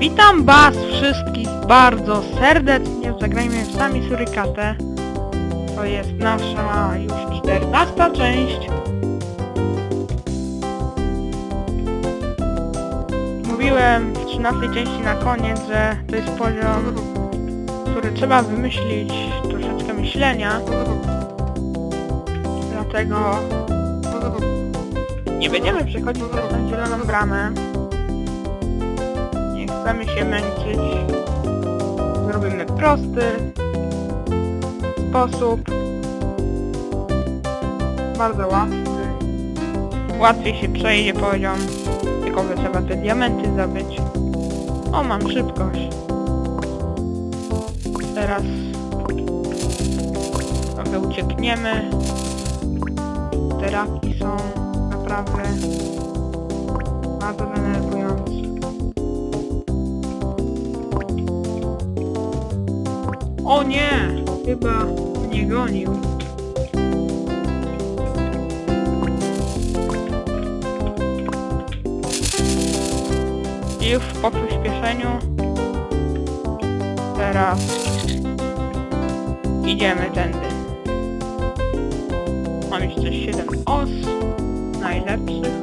Witam was wszystkich bardzo serdecznie w Zagrajmy w Sami Surykatę. To jest nasza już 14 część. Mówiłem w 13 części na koniec, że to jest poziom, który trzeba wymyślić troszeczkę myślenia. Dlatego nie będziemy przechodzić przez zieloną bramę. Chcemy się męczyć. Zrobimy prosty sposób. Bardzo łatwy. Łatwiej się przejdzie poziom. Tylko trzeba te diamenty zdobyć. O, mam szybkość. Teraz trochę uciekniemy. Te raki są naprawdę bardzo denerwujące. O nie! Chyba mnie gonił. I już po przyspieszeniu teraz idziemy tędy. Mam jeszcze 7 os najlepszych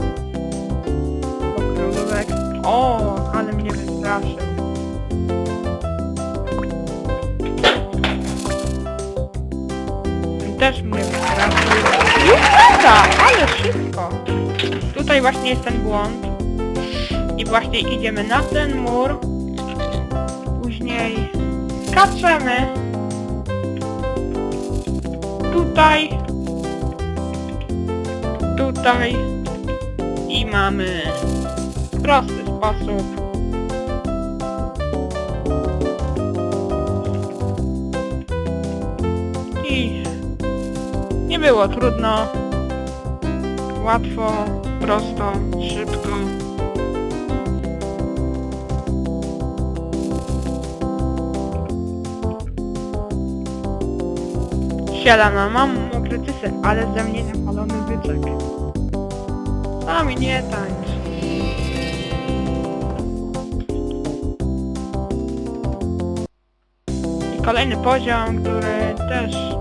okrągłówek. O, ale mnie wystraszył. Też mnie wystraszył. Już lata, ale szybko. Tutaj właśnie jest ten błąd. I właśnie idziemy na ten mur. Później skaczemy. Tutaj. Tutaj. I mamy prosty sposób. Było trudno. Łatwo, prosto, szybko. Siadana, mam mokre cysy, ale ze mnie napalony byczek. Sami nie tańcz. Kolejny poziom, który też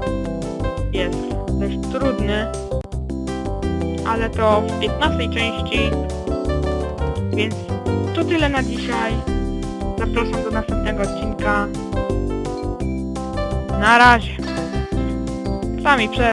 dość trudny, ale to w 15 części, więc to tyle na dzisiaj. Zapraszam do następnego odcinka. Na razie. Sami prze...